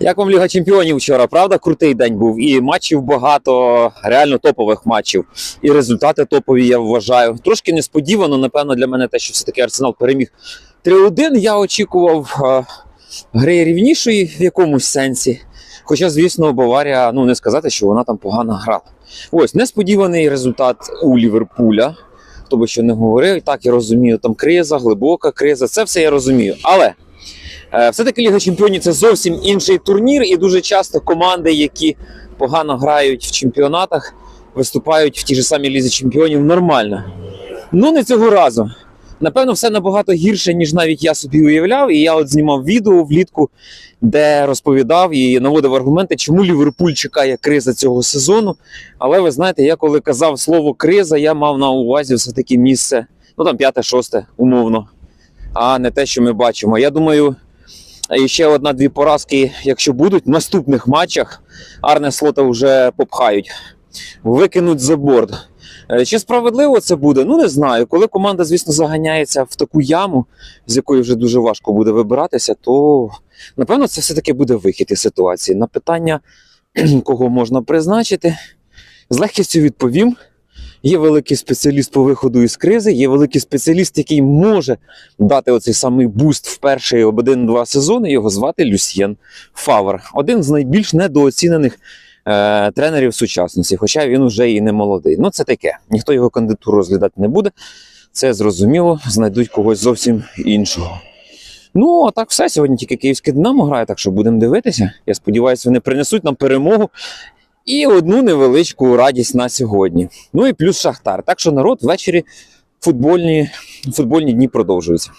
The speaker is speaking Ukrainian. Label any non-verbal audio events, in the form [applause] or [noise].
Як вам Ліга Чемпіонів вчора? Правда, крутий день був. І матчів багато, реально топових матчів. І результати топові, я вважаю. Трошки несподівано, напевно, для мене те, що все-таки Арсенал переміг 3-1. Я очікував е, гри рівнішої в якомусь сенсі. Хоча, звісно, Баварія, ну не сказати, що вона там погано грала. Ось несподіваний результат у Ліверпуля. Хто би що не говорив, так я розумію, там криза, глибока криза, це все я розумію. Але Е, Все-таки Ліга Чемпіонів це зовсім інший турнір, і дуже часто команди, які погано грають в чемпіонатах, виступають в тій же самій Лізі Чемпіонів нормально. Ну, не цього разу. Напевно, все набагато гірше, ніж навіть я собі уявляв. І я от знімав відео влітку, де розповідав і наводив аргументи, чому Ліверпуль чекає криза цього сезону. Але ви знаєте, я коли казав слово криза, я мав на увазі все-таки місце, ну там п'яте-шосте, умовно, а не те, що ми бачимо. Я думаю, і ще одна-дві поразки, якщо будуть, в наступних матчах Арне Слота вже попхають, викинуть за борт. Е, Чи справедливо це буде? Ну не знаю. Коли команда, звісно, заганяється в таку яму, з якої вже дуже важко буде вибиратися, то напевно це все-таки буде вихід із ситуації. На питання, [clears throat] кого можна призначити, з легкістю відповім. Є великий спеціаліст по виходу із кризи, є великий спеціаліст, який може дати оцей самий буст в перший об один-два сезони. Його звати Люсьєн Фавр. Один з найбільш недооцінених е, тренерів сучасності, хоча він вже і не молодий. Ну це таке. Ніхто його кандидатуру розглядати не буде. Це зрозуміло, знайдуть когось зовсім іншого. Ну, а так все. Сьогодні тільки київське Динамо грає, так що будемо дивитися. Я сподіваюся, вони принесуть нам перемогу і одну невеличку радість на сьогодні. Ну і плюс Шахтар. Так що народ ввечері футбольні, футбольні дні продовжуються.